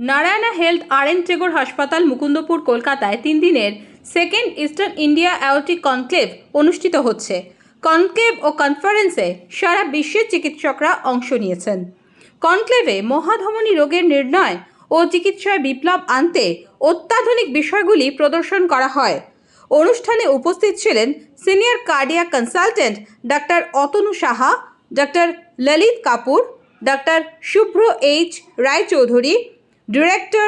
Narayana health R N Tagore হাসপাতাল মুকুন্দপুর, কলকাতায় তিন দিনের second eastern India aortic conclave অনুষ্ঠিত হচ্ছে। কনক্লেভ ও কনফারেন্সে সারা বিশ্বের চিকিৎসকরা অংশ নিয়েছেন। কনক্লেভে মহাধমনী রোগের নির্ণয় ও চিকিৎসায় বিপ্লব আনতে অত্যাধুনিক বিষয়গুলি প্রদর্শন করা হয়। অনুষ্ঠানে উপস্থিত ছিলেন senior cardiac consultant doctor Atanu Saha, doctor Lalit Kapoor, doctor Shubhra H Raychaudhuri director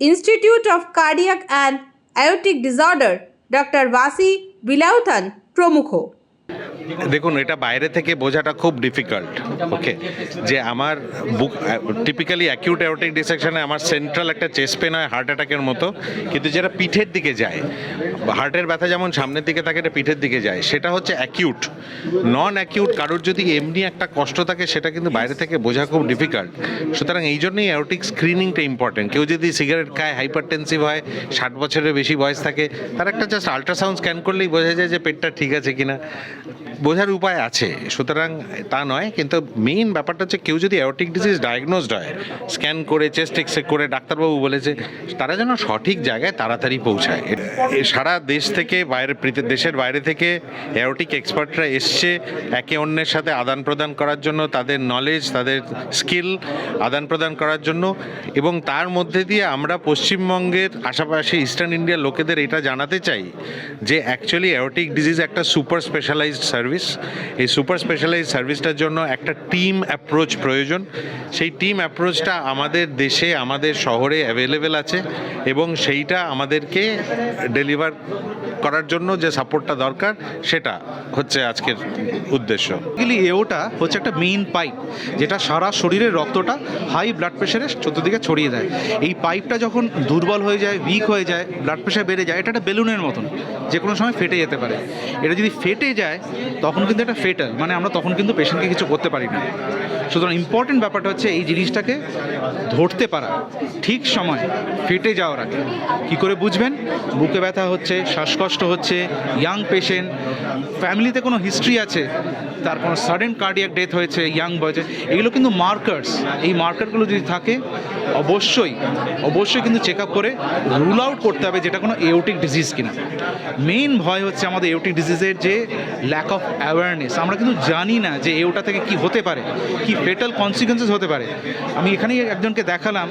institute of cardiac and aortic disorder doctor বাসি বিলাউথান প্রমুখ দেখুন, এটা বাইরে থেকে বোঝাটা খুব ডিফিকাল্ট ওকে যে আমার বুক টিপিক্যালি অ্যাকিউট অ্যাওটিক ডিসেকশনে আমার সেন্ট্রাল একটা চেস্ট পেন হয় হার্ট অ্যাটাকের মতো, কিন্তু যেটা পিঠের দিকে যায় হার্টের ব্যথা যেমন সামনের দিকে থাকে, এটা পিঠের দিকে যায়, সেটা হচ্ছে অ্যাকিউট নন অ্যাকিউট কারোর যদি এমনি একটা কষ্ট থাকে, সেটা কিন্তু বাইরে থেকে বোঝা খুব ডিফিকাল্ট সুতরাং এই জন্যই অ্যাওটিক স্ক্রিনিংটা ইম্পর্টেন্ট কেউ যদি সিগারেট খায় হাইপারটেনসিভ হয়, ষাট বছরের বেশি বয়স থাকে, তার একটা জাস্ট আল্ট্রাসাউন্ড স্ক্যান করলেই বোঝা যায় যে পেটটা ঠিক আছে কিনা। বোঝার উপায় আছে, সুতরাং তা নয়, কিন্তু মেইন ব্যাপারটা হচ্ছে কেউ যদি অ্যাওটিক ডিজিজ ডায়াগনোসড হয় স্ক্যান করে চেস্ট এক্সরে করে ডাক্তারবাবু বলেছে, তারা যেন সঠিক জায়গায় তাড়াতাড়ি পৌঁছায়। সারা দেশ থেকে বাইরে দেশের বাইরে থেকে অ্যাওটিক এক্সপার্টরা এসছে, একে অন্যের সাথে আদান প্রদান করার জন্য, তাদের নলেজ তাদের স্কিল আদান প্রদান করার জন্য, এবং তার মধ্যে দিয়ে আমরা পশ্চিমবঙ্গের আশেপাশে ইস্টার্ন ইন্ডিয়ার লোকেদের এটা জানাতে চাই যে অ্যাকচুয়ালি অ্যাওটিক ডিজিজ একটা সুপার স্পেশালাইজড সার্ভিস এই সুপার স্পেশালাইজ সার্ভিসটার জন্য একটা টিম অ্যাপ্রোচ প্রয়োজন। সেই টিম অ্যাপ্রোচটা আমাদের দেশে, আমাদের শহরে অ্যাভেলেবেল আছে এবং সেইটা আমাদেরকে ডেলিভার করার জন্য যে সাপোর্টটা দরকার, সেটা হচ্ছে আজকের উদ্দেশ্য। এওটা হচ্ছে একটা মেইন পাইপ যেটা সারা শরীরের রক্তটা হাই ব্লাড প্রেশারে চতুর্দিকে ছড়িয়ে দেয়। এই পাইপটা যখন দুর্বল হয়ে যায় উইক হয়ে যায় ব্লাড প্রেশার বেড়ে যায়, এটা একটা বেলুনের মতন, যে কোনো সময় ফেটে যেতে পারে। এটা যদি ফেটে যায়, তখন কিন্তু এটা ফেটাল মানে আমরা তখন কিন্তু পেশেন্টকে কিছু করতে পারি না। সুতরাং ইম্পর্টেন্ট ব্যাপারটা হচ্ছে এই জিনিসটাকে ধরতে পারা, ঠিক সময় ফেটে যাওয়ার আগে। কী করে বুঝবেন? বুকে ব্যথা হচ্ছে, শ্বাসকষ্ট হচ্ছে ইয়াং পেশেন্ট ফ্যামিলিতে কোনো হিস্ট্রি আছে, তার কোনো সাডেন কার্ডিয়াক ডেথ হয়েছে ইয়াং বয়সে এগুলো কিন্তু মার্কার্স এই মার্কারগুলো যদি থাকে, অবশ্যই অবশ্যই কিন্তু চেক আপ করে রুল আউট করতে হবে যেটা কোনো এওটিক ডিজিজ কিনা। মেইন ভয় হচ্ছে আমাদের এওটিক ডিজিজের যে ল্যাক অফ অ্যাওয়ারনেস আমরা কিন্তু জানি না যে এওটা থেকে কি হতে পারে, কি ফেটাল কনসিকুয়েন্সেস হতে পারে। আমি এখানেই একজনকে দেখালাম,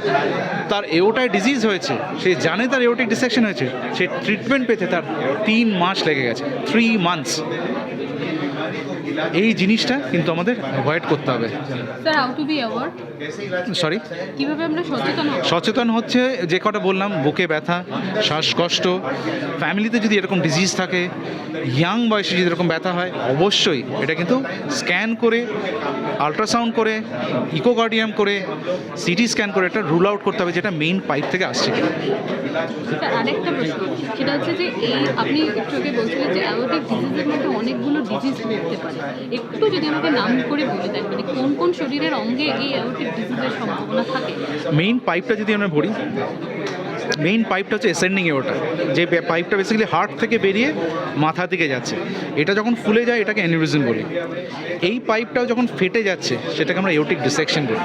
তার এওটায় ডিজিজ হয়েছে, সে জানে তার এওটিক ডিসেকশন হয়েছে, সে ট্রিটমেন্ট পেতে তার তিন মাস লেগে গেছে থ্রি মান্থস এই জিনিসটা কিন্তু আমাদের অ্যাভয়েড করতে হবে। সরি কীভাবে আমরা সচেতন সচেতন হচ্ছে যে কটা বললাম বুকে ব্যথা শ্বাসকষ্ট ফ্যামিলিতে যদি এরকম ডিজিজ থাকে ইয়াং বয়সে যদি এরকম ব্যথা হয় অবশ্যই এটা কিন্তু স্ক্যান করে আলট্রাসাউন্ড করে ইকোগার্ডিয়াম করে সিটি স্ক্যান করে এটা রুল আউট করতে হবে যেটা মেইন পাইপ থেকে আসছে কিনা। আরেকটা প্রশ্ন। সেটা হচ্ছে যে এই আপনি একটু আগে বলছিলেন যে অ্যাওটিক ডিজিজের মধ্যে অনেকগুলো ডিজিজ হতে পারে। একটু যদি আমাকে নাম করে বলে দেন মানে কোন কোন শরীরের অঙ্গে এই অ্যাওটিক ডিজিজের সম্ভাবনা থাকে? মেইন পাইপটা যদি আমরা ভরি মেইন পাইপটা হচ্ছে এসেন্ডিং ওটা। যে পাইপটা বেসিক্যালি হার্ট থেকে বেরিয়ে মাথা দিকে যাচ্ছে। এটা যখন ফুলে যায়, এটাকে অ্যানিউরিজম বলি। এই পাইপটাও যখন ফেটে যাচ্ছে, সেটাকে আমরা এওটিক ডিসেকশন বলি।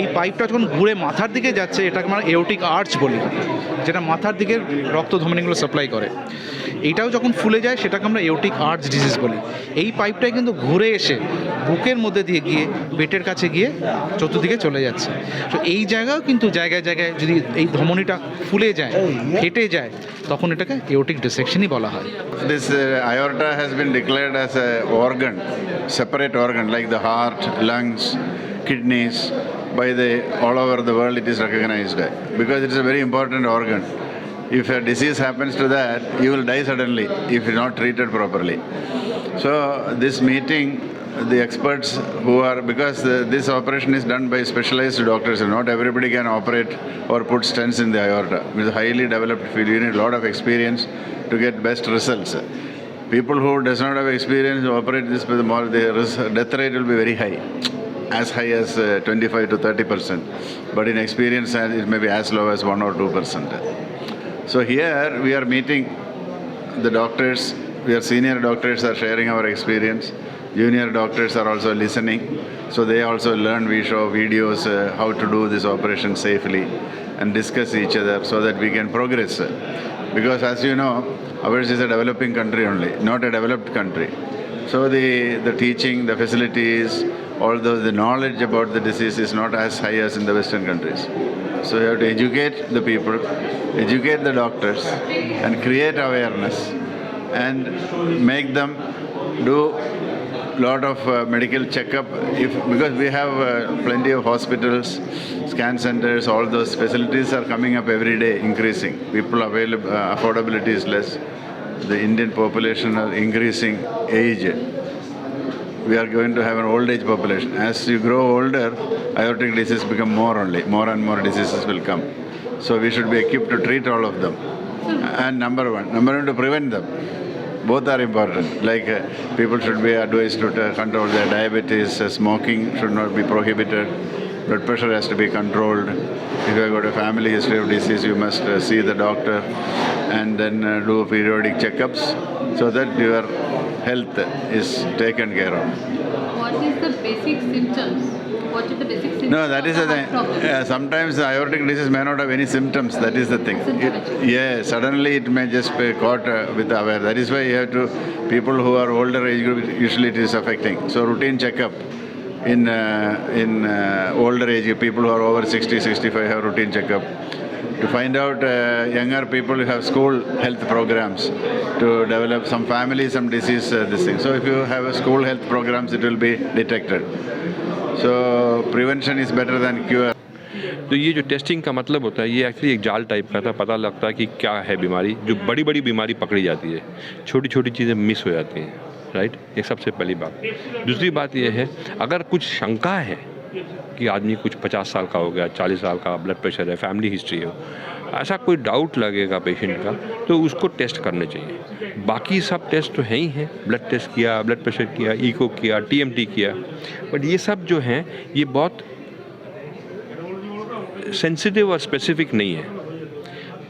এই পাইপটা যখন ঘুরে মাথার দিকে যাচ্ছে, এটাকে আমরা এওটিক আর্চ বলি, যেটা মাথার দিকে রক্ত ধমনীগুলো সাপ্লাই করে। এটাও যখন ফুলে যায়, সেটাকে আমরা এওটিক আর্টস ডিজিজ বলি। এই পাইপটাই কিন্তু ঘুরে এসে বুকের মধ্যে দিয়ে গিয়ে পেটের কাছে গিয়ে চতুর্দিকে চলে যাচ্ছে। তো এই জায়গাও কিন্তু জায়গায় জায়গায় যদি এই ধমনিটা ফুলে যায়, ফেটে যায়, তখন এটাকে এওটিক ডিসেকশনই বলা হয়। This aorta has been declared as a organ separate organ like the heart lungs kidneys by the all over the world it is recognised because it's a very important organ If a disease happens to that, you will die suddenly if you're not treated properly. So this meeting, the experts who are because the, this operation is done by specialized doctors, and not everybody can operate or put stents in the aorta. It's a highly developed field. You need a lot of experience to get best results. People who does not have experience to operate this with more, the death rate will be very high, as high as uh, 25 to 30 percent. But in experience, uh, it may be as low as one or two percent. So here we are meeting the doctors. We are senior doctors are sharing our experience. Junior doctors are also listening, so they also learn. We show videos uh, how to do this operation safely and discuss each other so that we can progress. Because as you know, ours is a developing country only, not a developed country. So the, the teaching, the facilities, although the knowledge about the disease is not as high as in the Western countries. So you have to educate the people, educate the doctors, and create awareness, and make them do a lot of uh, medical checkup. If because we have uh, plenty of hospitals, scan centers, all those facilities are coming up every day, increasing. People available, uh, affordability is less. The Indian population are increasing age we are going to have an old age population. As you grow older, aortic diseases become more only. More and more diseases will come. So we should be equipped to treat all of them. And number one, number one to prevent them. Both are important. Like uh, people should be advised to uh, control their diabetes. Uh, smoking should not be prohibited. Blood pressure has to be controlled. If you have got a family history of disease, you must uh, see the doctor and then uh, do periodic checkups so that your health is taken care of. What is the basic symptoms? What are the basic symptoms? No, that is the thing. Uh, sometimes the aortic disease may not have any symptoms. That is the thing. It, yeah, suddenly it may just be caught uh, with aware. That is why you have to people who are older age group. Usually it is affecting. So routine checkup in uh, in uh, older age people who are over 60, 65 have routine checkup. To find out uh, younger people who have school health programs to develop some family, some disease, uh, this thing. So if you have a school health programs, it will be detected. So prevention is better than cure. तो ये जो testing का मतलब होता है ये actually एक जाल टाइप का था पता लगता है कि क्या है बीमारी जो बड़ी बड़ी बीमारी पकड़ी जाती है छोटी छोटी चीज़ें मिस हो जाती हैं राइट ये सबसे पहली बात दूसरी बात ये है अगर कुछ शंका है कि आदमी कुछ पचास साल का हो गया, चालीस साल का ब्लड प्रेशर है फैमिली हिस्ट्री हो। ऐसा कोई डाउट लगेगा पेशेंट का तो उसको टेस्ट करने चाहिए। बाकी सब टेस्ट तो है ही हैं। ब्लड टेस्ट किया ब्लड प्रेशर किया ईको किया टीएमटी किया। बट ये सब जो हैं, ये बहुत सेंसिटिव और स्पेसिफिक नहीं है।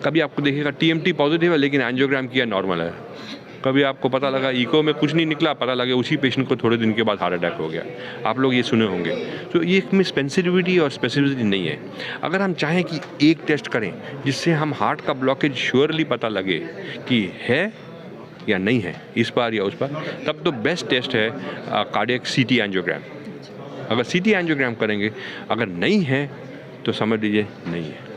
कभी आपको देखिएगा टीएमटी पॉजिटिव है, लेकिन एंजियोग्राम किया नॉर्मल है। कभी आपको पता लगा इको में कुछ नहीं निकला, पता लगे उसी पेशेंट को थोड़े दिन के बाद हार्ट अटैक हो गया। आप लोग ये सुने होंगे। तो ये इसमें स्पेंसिटिविटी और स्पेसिफिसिटी नहीं है। अगर हम चाहें कि एक टेस्ट करें, जिससे हम हार्ट का ब्लॉकेज श्योरली पता लगे कि है या नहीं है, इस बार या उस बार, तब तो बेस्ट टेस्ट है कार्डियक सी टी एंजियोग्राम अगर सी टी एंजियोग्राम करेंगे, अगर नहीं है तो समझ लीजिए नहीं है।